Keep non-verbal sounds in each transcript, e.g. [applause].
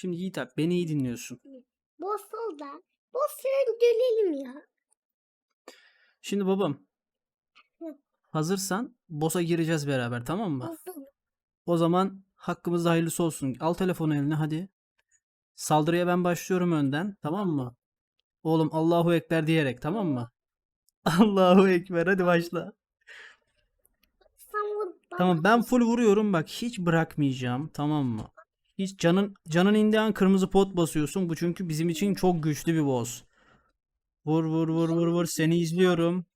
Şimdi Yiğit abi beni iyi dinliyorsun. Boss'u da. Boss'u öldürelim ya. Şimdi babam Hı. hazırsan boss'a gireceğiz beraber tamam mı? O zaman hakkımızda hayırlısı olsun. Al telefonu eline hadi. Saldırıya ben başlıyorum önden tamam mı? Oğlum Allahu Ekber diyerek tamam mı? [laughs] Allahu Ekber hadi başla. Tamam ben full vuruyorum bak hiç bırakmayacağım tamam mı? Hiç canın canın indiği an kırmızı pot basıyorsun. Bu çünkü bizim için çok güçlü bir boss. Vur vur vur vur vur seni izliyorum.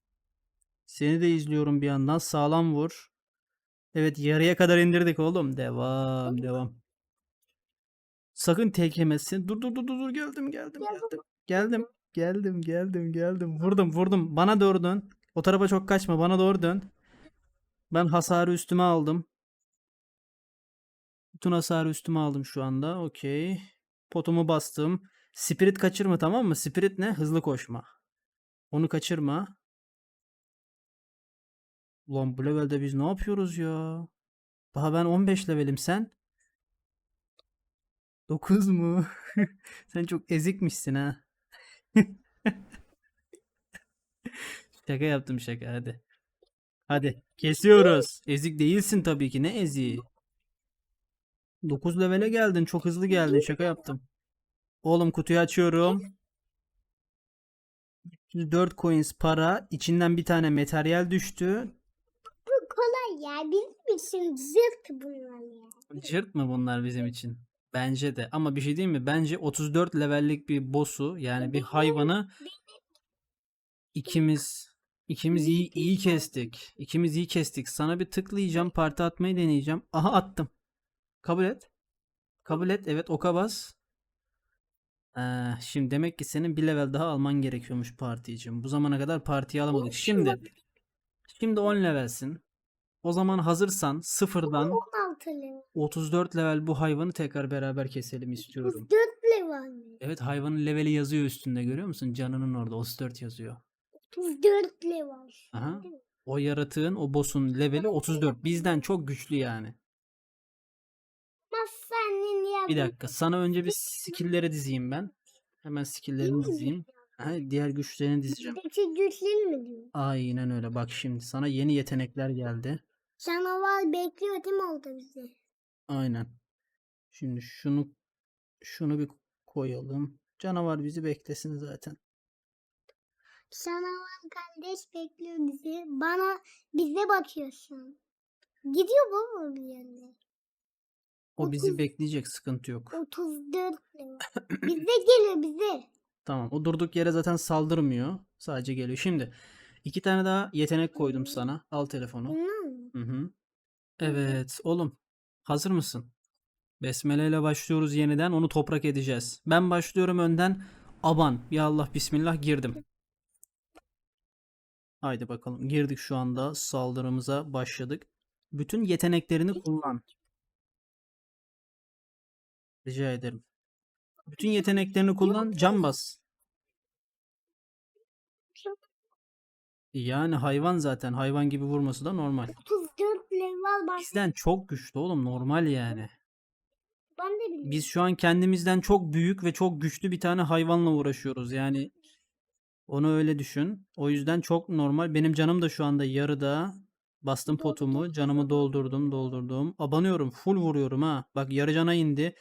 Seni de izliyorum bir yandan sağlam vur. Evet yarıya kadar indirdik oğlum. Devam devam. Sakın tek yemesin. Dur dur dur dur geldim geldim geldim. Geldim geldim geldim geldim. Vurdum vurdum. Bana doğru dön. O tarafa çok kaçma. Bana doğru dön. Ben hasarı üstüme aldım. Bütün hasarı üstüme aldım şu anda. Okey. Potumu bastım. Spirit kaçırma tamam mı? Spirit ne? Hızlı koşma. Onu kaçırma. Ulan bu levelde biz ne yapıyoruz ya? Daha ben 15 levelim sen. 9 mu? [laughs] Sen çok ezikmişsin ha. [laughs] Şaka yaptım şaka hadi. Hadi kesiyoruz. Ezik değilsin tabii ki. Ne eziği? 9 levele geldin. Çok hızlı geldin. Şaka yaptım. Oğlum kutuyu açıyorum. 4 coins para. İçinden bir tane materyal düştü. Bu kolay ya. Bizim için zırt bunlar ya. Cırt mı bunlar bizim için? Bence de. Ama bir şey diyeyim mi? Bence 34 levellik bir boss'u yani bir hayvanı ikimiz ikimiz iyi iyi kestik. İkimiz iyi kestik. Sana bir tıklayacağım, parti atmayı deneyeceğim. Aha attım. Kabul et. Kabul et. Evet oka bas. Ee, şimdi demek ki senin bir level daha alman gerekiyormuş parti için. Bu zamana kadar partiyi alamadık. Şimdi şimdi 10 levelsin. O zaman hazırsan sıfırdan 16 level. 34 level bu hayvanı tekrar beraber keselim istiyorum. 34 level mi? Evet hayvanın leveli yazıyor üstünde görüyor musun? Canının orada 34 yazıyor. 34 level. Aha. O yaratığın o boss'un leveli 34. Bizden çok güçlü yani. Bir dakika sana önce bir skill'leri dizeyim ben. Hemen skill'lerini dizeyim. Ha, diğer güçlerini dizeceğim. Peki güçlü mü diyor? Aynen öyle. Bak şimdi sana yeni yetenekler geldi. Canavar bekliyor değil mi orada bizi? Aynen. Şimdi şunu şunu bir koyalım. Canavar bizi beklesin zaten. Canavar kardeş bekliyor bizi. Bana bize bakıyor şu an. Gidiyor baba bir yerine. O bizi bekleyecek sıkıntı yok. 34 level. [coughs] bize geliyor bize. Tamam. O durduk yere zaten saldırmıyor. Sadece geliyor. Şimdi iki tane daha yetenek koydum sana. Al telefonu. Bunlar mı? Hı hı. Evet oğlum. Hazır mısın? Besmele ile başlıyoruz yeniden. Onu toprak edeceğiz. Ben başlıyorum önden. Aban. Ya Allah bismillah girdim. Haydi bakalım. Girdik şu anda. Saldırımıza başladık. Bütün yeteneklerini kullan. Rica ederim. Bütün yeteneklerini kullan. Can bas. Yani hayvan zaten. Hayvan gibi vurması da normal. 34 level bak. Bizden çok güçlü oğlum. Normal yani. Ben de. Biz şu an kendimizden çok büyük ve çok güçlü bir tane hayvanla uğraşıyoruz. Yani onu öyle düşün. O yüzden çok normal. Benim canım da şu anda yarıda. Bastım potumu. Canımı doldurdum, doldurdum. Abanıyorum. Full vuruyorum ha. Bak yarı cana indi.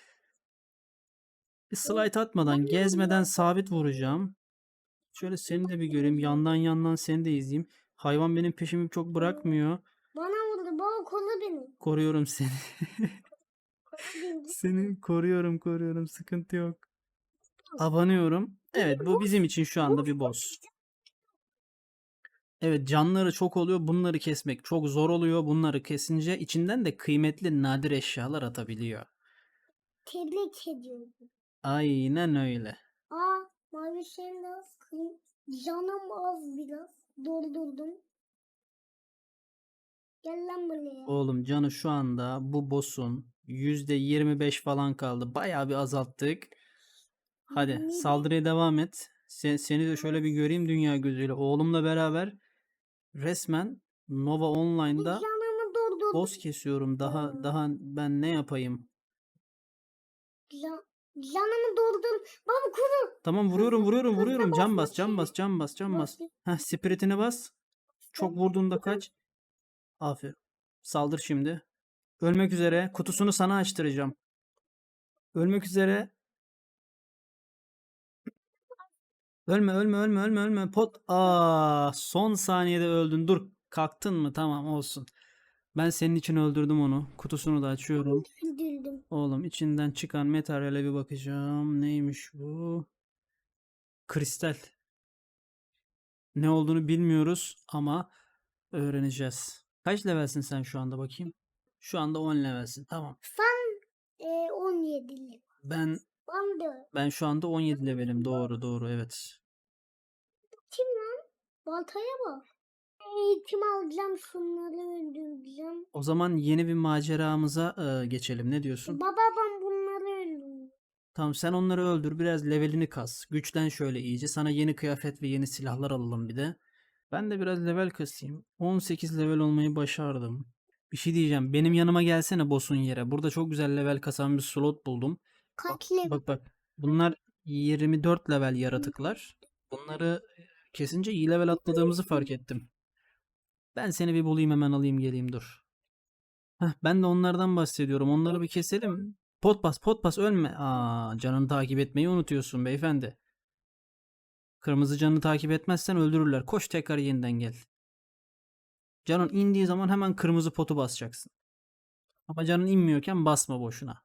Bir slide atmadan, gezmeden sabit vuracağım. Şöyle seni de bir göreyim. Yandan yandan seni de izleyeyim. Hayvan benim peşimi çok bırakmıyor. Bana vurdu. Baba kolu benim. Koruyorum seni. [laughs] [laughs] Seni koruyorum koruyorum sıkıntı yok. Abanıyorum. Evet bu bizim için şu anda bir boss. Evet canları çok oluyor. Bunları kesmek çok zor oluyor. Bunları kesince içinden de kıymetli nadir eşyalar atabiliyor. Tebrik ediyorum. Aynen öyle. Aa mavi şeyim de az. kırm- Canım az biraz. Doldurdum. Gel lan buraya. Oğlum canı şu anda bu boss'un %25 falan kaldı. Bayağı bir azalttık. Hadi beş. saldırıya devam et. Sen, seni de şöyle bir göreyim dünya gözüyle. Oğlumla beraber resmen Nova Online'da boss kesiyorum. Daha daha ben ne yapayım? Can, Canımı doldum. Baba kuru. Tamam vuruyorum vuruyorum vuruyorum. Can bas can bas can bas can bas. Heh spiritini bas. Çok vurduğunda kaç. Aferin. Saldır şimdi. Ölmek üzere. Kutusunu sana açtıracağım. Ölmek üzere. Ölme ölme ölme ölme ölme. Pot. Aa, son saniyede öldün. Dur. Kalktın mı? Tamam olsun. Ben senin için öldürdüm onu. Kutusunu da açıyorum. Üzüldüm. Oğlum içinden çıkan materyale bir bakacağım. Neymiş bu? Kristal. Ne olduğunu bilmiyoruz ama öğreneceğiz. Kaç levelsin sen şu anda bakayım? Şu anda 10 levelsin. Tamam. Sen e, 17'li. Ben Ben de. ben şu anda 17 levelim. Doğru doğru evet. Kim lan? Baltaya bak. Eğitim alacağım şunları öldüreceğim. O zaman yeni bir maceramıza e, geçelim. Ne diyorsun? Baba ben bunları öldüreceğim. Tamam sen onları öldür. Biraz levelini kas. Güçlen şöyle iyice. Sana yeni kıyafet ve yeni silahlar alalım bir de. Ben de biraz level kasayım. 18 level olmayı başardım. Bir şey diyeceğim. Benim yanıma gelsene boss'un yere. Burada çok güzel level kasan bir slot buldum. Kaç level? Bak bak. Bunlar 24 level yaratıklar. Bunları kesince iyi level atladığımızı fark ettim. Ben seni bir bulayım hemen alayım geleyim dur. Heh, ben de onlardan bahsediyorum. Onları bir keselim. Pot bas pot bas ölme. Aa, canını takip etmeyi unutuyorsun beyefendi. Kırmızı canını takip etmezsen öldürürler. Koş tekrar yeniden gel. Canın indiği zaman hemen kırmızı potu basacaksın. Ama canın inmiyorken basma boşuna.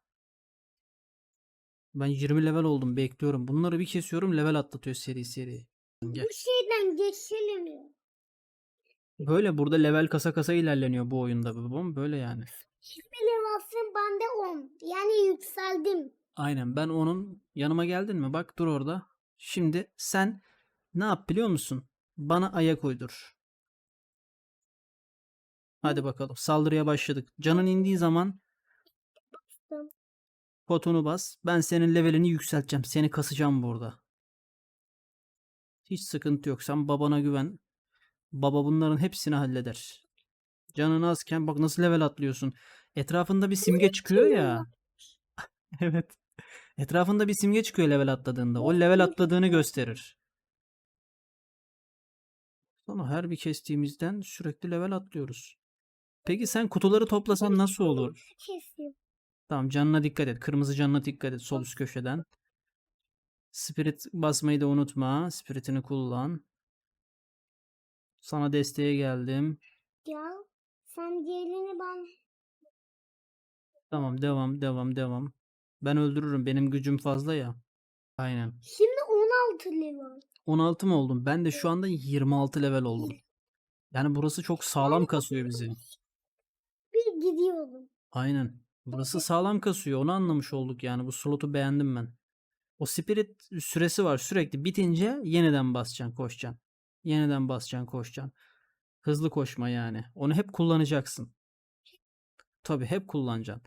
Ben 20 level oldum bekliyorum. Bunları bir kesiyorum level atlatıyor seri seri. Gel. Bu şeyden geçelim. Böyle burada level kasa kasa ilerleniyor bu oyunda babam. Böyle yani. 20 levelsin ben de 10. Yani yükseldim. Aynen ben onun yanıma geldin mi? Bak dur orada. Şimdi sen ne yap biliyor musun? Bana ayak uydur. Hadi bakalım saldırıya başladık. Canın indiği zaman Tamam. potunu bas. Ben senin levelini yükselteceğim. Seni kasacağım burada. Hiç sıkıntı yok. Sen babana güven. Baba bunların hepsini halleder. Canın azken bak nasıl level atlıyorsun. Etrafında bir simge çıkıyor ya. [laughs] Evet. Etrafında bir simge çıkıyor level atladığında. O level atladığını gösterir. Sonra her bir kestiğimizden sürekli level atlıyoruz. Peki sen kutuları toplasan nasıl olur? Tamam canına dikkat et. Kırmızı canına dikkat et sol üst köşeden. Spirit basmayı da unutma. Spiritini kullan. Sana desteğe geldim. Ya sen diğerini ben Tamam devam devam devam. Ben öldürürüm. Benim gücüm fazla ya. Aynen. Şimdi 16 level. 16 mı oldum? Ben de şu anda 26 level oldum. Yani burası çok sağlam kasıyor bizi. Bir gidiyorum. Aynen. Burası sağlam kasıyor. Onu anlamış olduk yani. Bu slotu beğendim ben. O spirit süresi var. Sürekli bitince yeniden basacaksın, koşacaksın. Yeniden basacaksın, koşacaksın. Hızlı koşma yani. Onu hep kullanacaksın. Tabii hep kullanacaksın.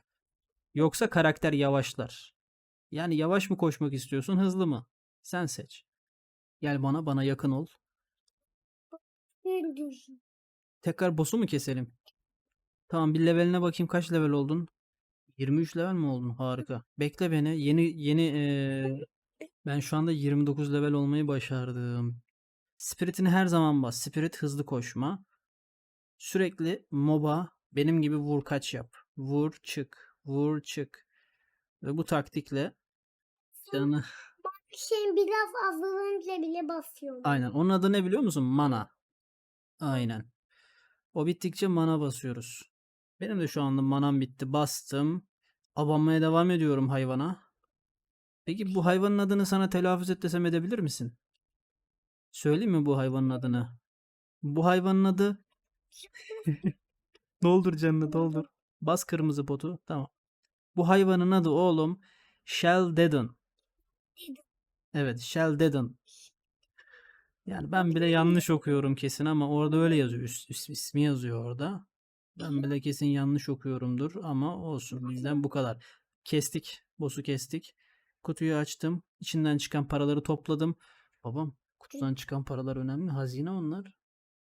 Yoksa karakter yavaşlar. Yani yavaş mı koşmak istiyorsun, hızlı mı? Sen seç. Gel bana, bana yakın ol. Tekrar boss'u mu keselim? Tamam bir leveline bakayım kaç level oldun? 23 level mi oldun? Harika. Bekle beni. Yeni yeni eee, ben şu anda 29 level olmayı başardım. Spirit'ini her zaman bas. Spirit hızlı koşma. Sürekli MOBA benim gibi vur kaç yap. Vur çık. Vur çık. Ve bu taktikle canını Bir şey biraz azalınca bile basıyorum. Aynen. Onun adı ne biliyor musun? Mana. Aynen. O bittikçe mana basıyoruz. Benim de şu anda manam bitti. Bastım. Abanmaya devam ediyorum hayvana. Peki bu hayvanın adını sana telaffuz et desem edebilir misin? Söyleyeyim mi bu hayvanın adını? Bu hayvanın adı... [laughs] doldur canını doldur. Bas kırmızı potu. Tamam. Bu hayvanın adı oğlum Sheldon. Evet Sheldon. Yani ben bile yanlış okuyorum kesin ama orada öyle yazıyor. Üst, üst ismi yazıyor orada. Ben bile kesin yanlış okuyorumdur ama olsun bizden bu kadar. Kestik. Boss'u kestik. Kutuyu açtım. İçinden çıkan paraları topladım. Babam kutudan çıkan paralar önemli. Hazine onlar.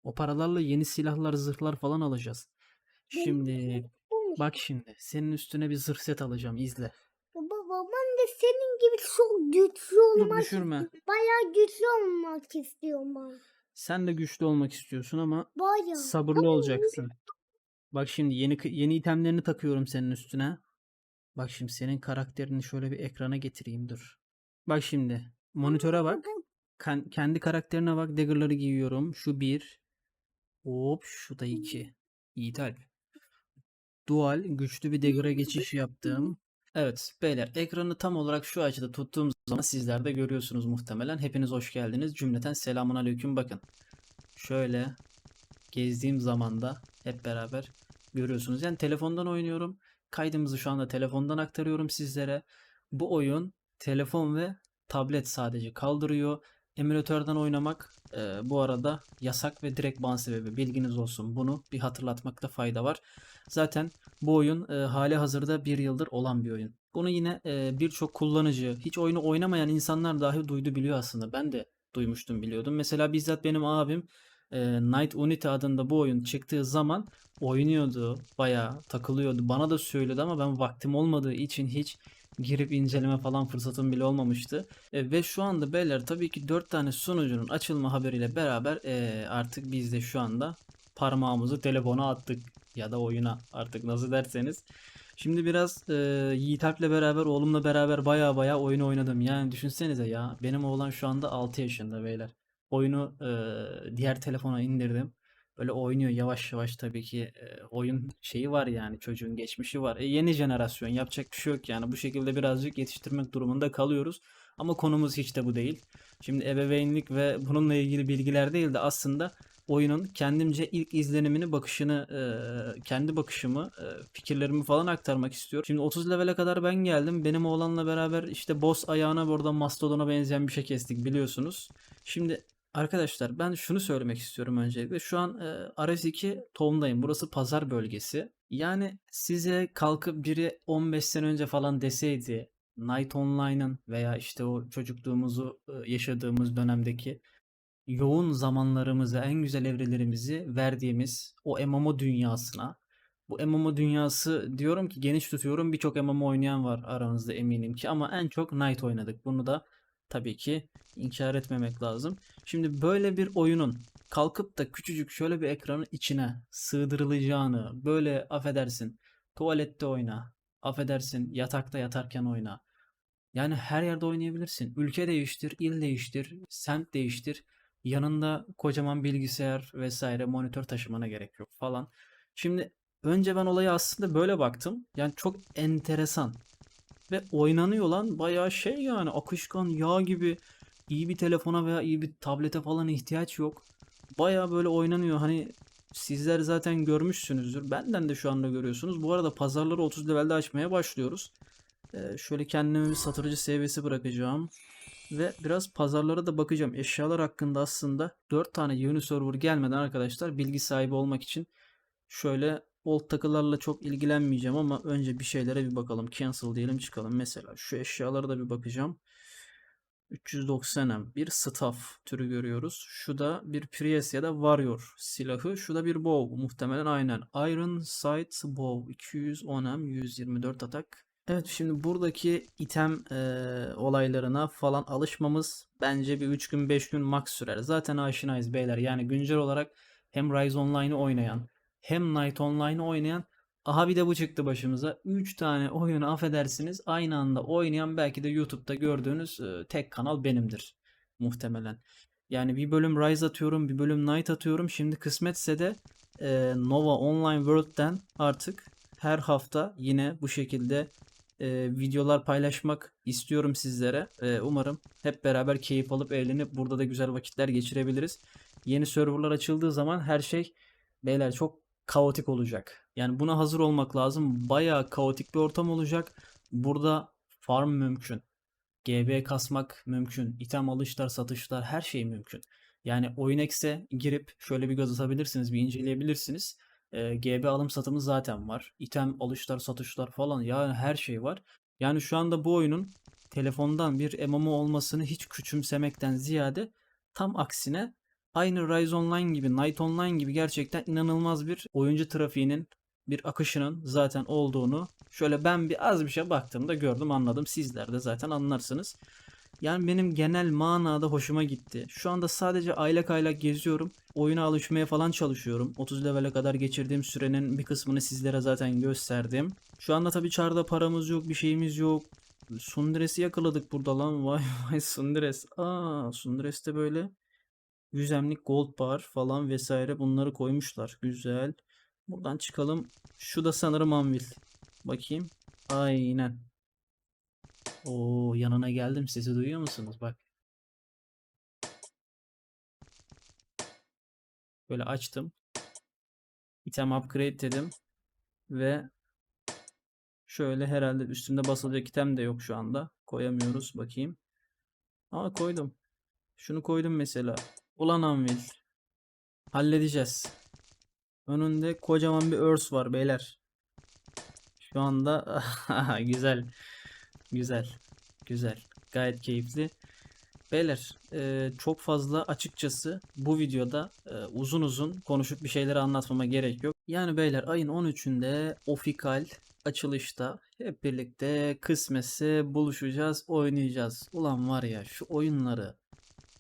O paralarla yeni silahlar, zırhlar falan alacağız. Şimdi bak şimdi senin üstüne bir zırh set alacağım. izle. Baba ben de de senin gibi çok güçlü Dur olmak düşürme. istiyorum. Bayağı güçlü olmak istiyorum ben. Sen de güçlü olmak istiyorsun ama Bayağı. sabırlı olacaksın. Bak şimdi yeni yeni itemlerini takıyorum senin üstüne. Bak şimdi senin karakterini şöyle bir ekrana getireyim dur. Bak şimdi monitöre bak. Kan- kendi karakterine bak. Dagger'ları giyiyorum. Şu bir. Hop şu da iki. Yiğit Alp. Dual güçlü bir dagger'a geçiş yaptım. Evet beyler ekranı tam olarak şu açıda tuttuğum zaman sizler de görüyorsunuz muhtemelen. Hepiniz hoş geldiniz. Cümleten selamun aleyküm bakın. Şöyle gezdiğim zaman da hep beraber görüyorsunuz. Yani telefondan oynuyorum. Kaydımızı şu anda telefondan aktarıyorum sizlere. Bu oyun telefon ve tablet sadece kaldırıyor. Emülatörden oynamak e, bu arada yasak ve direkt ban sebebi. Bilginiz olsun. Bunu bir hatırlatmakta fayda var. Zaten bu oyun e, hali hazırda bir yıldır olan bir oyun. Bunu yine e, birçok kullanıcı, hiç oyunu oynamayan insanlar dahi duydu biliyor aslında. Ben de duymuştum biliyordum. Mesela bizzat benim abim e, Night Unity adında bu oyun çıktığı zaman oynuyordu. Bayağı takılıyordu. Bana da söyledi ama ben vaktim olmadığı için hiç girip inceleme falan fırsatım bile olmamıştı. E, ve şu anda beyler tabii ki 4 tane sunucunun açılma haberiyle beraber e, artık biz de şu anda parmağımızı telefona attık ya da oyuna artık nasıl derseniz. Şimdi biraz e, Yiğit Alp'le beraber oğlumla beraber baya baya oyun oynadım. Yani düşünsenize ya benim oğlan şu anda 6 yaşında beyler. Oyunu e, diğer telefona indirdim. Böyle oynuyor yavaş yavaş tabii ki oyun şeyi var yani çocuğun geçmişi var. E, yeni jenerasyon yapacak bir şey yok yani bu şekilde birazcık yetiştirmek durumunda kalıyoruz. Ama konumuz hiç de bu değil. Şimdi ebeveynlik ve bununla ilgili bilgiler değil de aslında oyunun kendimce ilk izlenimini, bakışını, kendi bakışımı, fikirlerimi falan aktarmak istiyorum. Şimdi 30 levele kadar ben geldim. Benim oğlanla beraber işte boss ayağına burada mastodona benzeyen bir şey kestik biliyorsunuz. Şimdi arkadaşlar ben şunu söylemek istiyorum öncelikle. Şu an e, RS2 tohumdayım. Burası pazar bölgesi. Yani size kalkıp biri 15 sene önce falan deseydi Night Online'ın veya işte o çocukluğumuzu e, yaşadığımız dönemdeki yoğun zamanlarımızı, en güzel evrelerimizi verdiğimiz o MMO dünyasına. Bu MMO dünyası diyorum ki geniş tutuyorum. Birçok MMO oynayan var aranızda eminim ki ama en çok Night oynadık. Bunu da tabii ki inkar etmemek lazım. Şimdi böyle bir oyunun kalkıp da küçücük şöyle bir ekranın içine sığdırılacağını, böyle affedersin tuvalette oyna, affedersin yatakta yatarken oyna. Yani her yerde oynayabilirsin. Ülke değiştir, il değiştir, semt değiştir. Yanında kocaman bilgisayar vesaire monitör taşımana gerek yok falan. Şimdi önce ben olaya aslında böyle baktım. Yani çok enteresan. Ve oynanıyor lan bayağı şey yani akışkan yağ gibi iyi bir telefona veya iyi bir tablete falan ihtiyaç yok. Bayağı böyle oynanıyor. Hani sizler zaten görmüşsünüzdür. Benden de şu anda görüyorsunuz. Bu arada pazarları 30 levelde açmaya başlıyoruz. Ee, şöyle kendime bir satıcı seviyesi bırakacağım. Ve biraz pazarlara da bakacağım. Eşyalar hakkında aslında 4 tane yeni server gelmeden arkadaşlar bilgi sahibi olmak için şöyle old takılarla çok ilgilenmeyeceğim ama önce bir şeylere bir bakalım. Cancel diyelim çıkalım. Mesela şu eşyalara da bir bakacağım. 390M bir staff türü görüyoruz. Şu da bir Prius ya da Warrior silahı. Şu da bir bow. Muhtemelen aynen. Iron Sight Bow 210M 124 atak. Evet şimdi buradaki item e, olaylarına falan alışmamız bence bir 3 gün 5 gün max sürer. Zaten aşinayız beyler. Yani güncel olarak hem Rise Online'ı oynayan hem Night Online'ı oynayan aha bir de bu çıktı başımıza. 3 tane oyunu affedersiniz aynı anda oynayan belki de YouTube'da gördüğünüz tek kanal benimdir. Muhtemelen. Yani bir bölüm Rise atıyorum bir bölüm Night atıyorum. Şimdi kısmetse de e, Nova Online World'den artık her hafta yine bu şekilde e, videolar paylaşmak istiyorum sizlere. E, umarım hep beraber keyif alıp eğlenip burada da güzel vakitler geçirebiliriz. Yeni serverlar açıldığı zaman her şey beyler çok kaotik olacak. Yani buna hazır olmak lazım. Bayağı kaotik bir ortam olacak. Burada farm mümkün. GB kasmak mümkün. İtem alışlar, satışlar her şey mümkün. Yani OyunX'e girip şöyle bir göz atabilirsiniz, bir inceleyebilirsiniz. E, GB alım satımı zaten var. İtem alışlar, satışlar falan yani her şey var. Yani şu anda bu oyunun telefondan bir MMO olmasını hiç küçümsemekten ziyade tam aksine aynı Rise Online gibi, Night Online gibi gerçekten inanılmaz bir oyuncu trafiğinin, bir akışının zaten olduğunu Şöyle ben bir az bir şey baktığımda gördüm anladım. Sizler de zaten anlarsınız. Yani benim genel manada hoşuma gitti. Şu anda sadece aylak aylak geziyorum. Oyuna alışmaya falan çalışıyorum. 30 levele kadar geçirdiğim sürenin bir kısmını sizlere zaten gösterdim. Şu anda tabii çarda paramız yok, bir şeyimiz yok. Sundures'i yakaladık burada lan. [laughs] Vay vay Sundres. Aa Sundres'te böyle yüzemlik gold bar falan vesaire bunları koymuşlar. Güzel. Buradan çıkalım. Şu da sanırım anvil. Bakayım. Aynen. Oo yanına geldim. Sesi duyuyor musunuz? Bak. Böyle açtım. Item upgrade dedim. Ve şöyle herhalde üstünde basılacak item de yok şu anda. Koyamıyoruz. Bakayım. Aa koydum. Şunu koydum mesela. Ulan Anvil. Halledeceğiz. Önünde kocaman bir örs var beyler. Şu anda [laughs] güzel. Güzel. Güzel. Gayet keyifli. Beyler, e, çok fazla açıkçası bu videoda e, uzun uzun konuşup bir şeyleri anlatmama gerek yok. Yani beyler ayın 13'ünde ofikal açılışta hep birlikte kısmetse buluşacağız, oynayacağız. Ulan var ya şu oyunları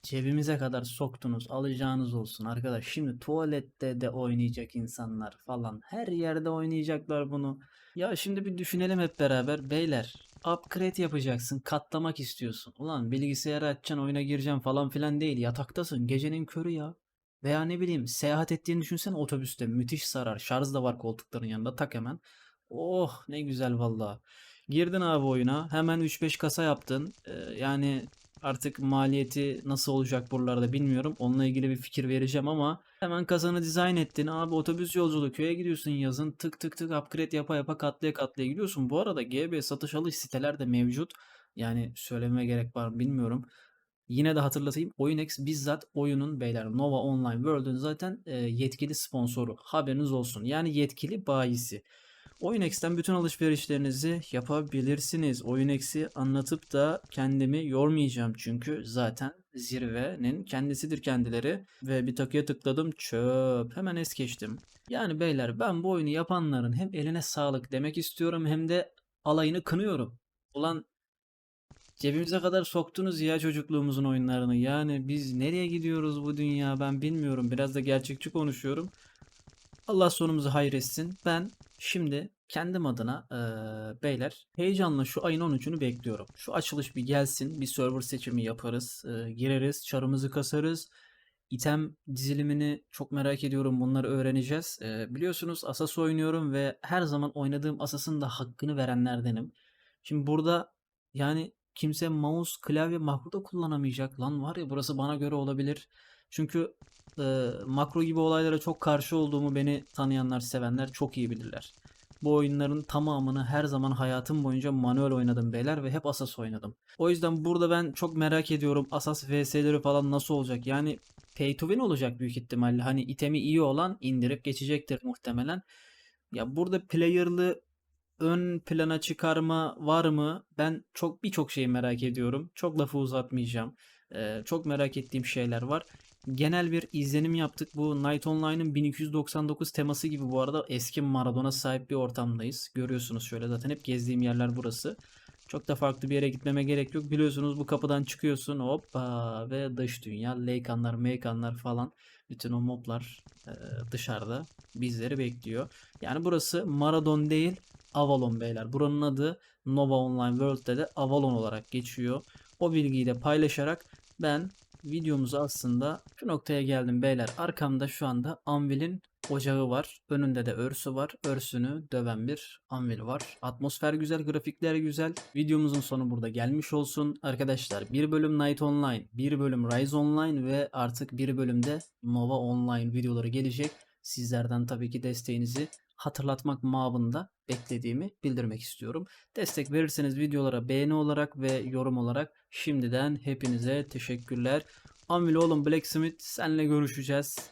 cebimize kadar soktunuz, alacağınız olsun arkadaş. Şimdi tuvalette de oynayacak insanlar falan. Her yerde oynayacaklar bunu. Ya şimdi bir düşünelim hep beraber. Beyler, upgrade yapacaksın, katlamak istiyorsun. Ulan bilgisayarı açacaksın, oyuna gireceksin falan filan değil. Yataktasın, gecenin körü ya. Veya ne bileyim, seyahat ettiğini düşünsen otobüste. Müthiş sarar. Şarj da var koltukların yanında. Tak hemen. Oh ne güzel valla. Girdin abi oyuna. Hemen 3-5 kasa yaptın. Ee, yani Artık maliyeti nasıl olacak buralarda bilmiyorum. Onunla ilgili bir fikir vereceğim ama hemen kazanı dizayn ettin. Abi otobüs yolculuğu köye gidiyorsun yazın. Tık tık tık upgrade yapa yapa katlaya katlaya gidiyorsun. Bu arada GB satış alış siteler de mevcut. Yani söylememe gerek var mı bilmiyorum. Yine de hatırlatayım. Oyunex bizzat oyunun beyler Nova Online World'ün zaten e, yetkili sponsoru. Haberiniz olsun. Yani yetkili bayisi. Oyunex'ten bütün alışverişlerinizi yapabilirsiniz. Oyunex'i anlatıp da kendimi yormayacağım çünkü zaten zirvenin kendisidir kendileri. Ve bir takıya tıkladım çöp. Hemen es geçtim. Yani beyler ben bu oyunu yapanların hem eline sağlık demek istiyorum hem de alayını kınıyorum. Ulan cebimize kadar soktunuz ya çocukluğumuzun oyunlarını. Yani biz nereye gidiyoruz bu dünya ben bilmiyorum. Biraz da gerçekçi konuşuyorum. Allah sonumuzu hayretsin. Ben şimdi kendim adına eee, beyler heyecanla şu ayın 13'ünü bekliyorum. Şu açılış bir gelsin. Bir server seçimi yaparız. eee, gireriz. Çarımızı kasarız. İtem dizilimini çok merak ediyorum. Bunları öğreneceğiz. Eee, biliyorsunuz Asas oynuyorum ve her zaman oynadığım Asas'ın da hakkını verenlerdenim. Şimdi burada yani kimse mouse, klavye, makro da kullanamayacak. Lan var ya burası bana göre olabilir. Çünkü e, makro gibi olaylara çok karşı olduğumu beni tanıyanlar, sevenler çok iyi bilirler. Bu oyunların tamamını her zaman hayatım boyunca manuel oynadım beyler ve hep Asas oynadım. O yüzden burada ben çok merak ediyorum Asas VS'leri falan nasıl olacak? Yani pay to win olacak büyük ihtimalle. Hani itemi iyi olan indirip geçecektir muhtemelen. Ya burada player'lı ön plana çıkarma var mı? Ben çok birçok şeyi merak ediyorum. Çok lafı uzatmayacağım. Ee, çok merak ettiğim şeyler var. Genel bir izlenim yaptık. Bu Night Online'ın 1299 teması gibi bu arada eski Maradona sahip bir ortamdayız. Görüyorsunuz şöyle zaten hep gezdiğim yerler burası. Çok da farklı bir yere gitmeme gerek yok. Biliyorsunuz bu kapıdan çıkıyorsun hoppa ve dış dünya, Leykanlar, Meykanlar falan. Bütün o moblar e, dışarıda bizleri bekliyor. Yani burası Maradon değil Avalon beyler. Buranın adı Nova Online World'de de Avalon olarak geçiyor. O bilgiyi de paylaşarak ben videomuzu aslında şu noktaya geldim beyler. Arkamda şu anda Anvil'in ocağı var. Önünde de örsü var. Örsünü döven bir Anvil var. Atmosfer güzel, grafikler güzel. Videomuzun sonu burada gelmiş olsun. Arkadaşlar bir bölüm Night Online, bir bölüm Rise Online ve artık bir bölümde Nova Online videoları gelecek. Sizlerden tabii ki desteğinizi hatırlatmak mabında beklediğimi bildirmek istiyorum. Destek verirseniz videolara beğeni olarak ve yorum olarak şimdiden hepinize teşekkürler. Amil oğlum Blacksmith senle görüşeceğiz.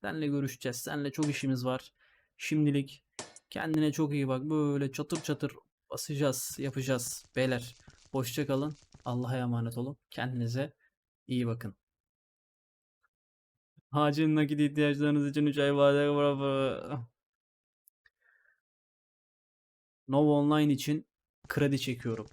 Senle görüşeceğiz. Senle çok işimiz var. Şimdilik kendine çok iyi bak. Böyle çatır çatır basacağız, yapacağız. Beyler hoşça kalın. Allah'a emanet olun. Kendinize iyi bakın. Acil nakit ihtiyaçlarınız için 3 ay vadeli Nova Online için kredi çekiyorum.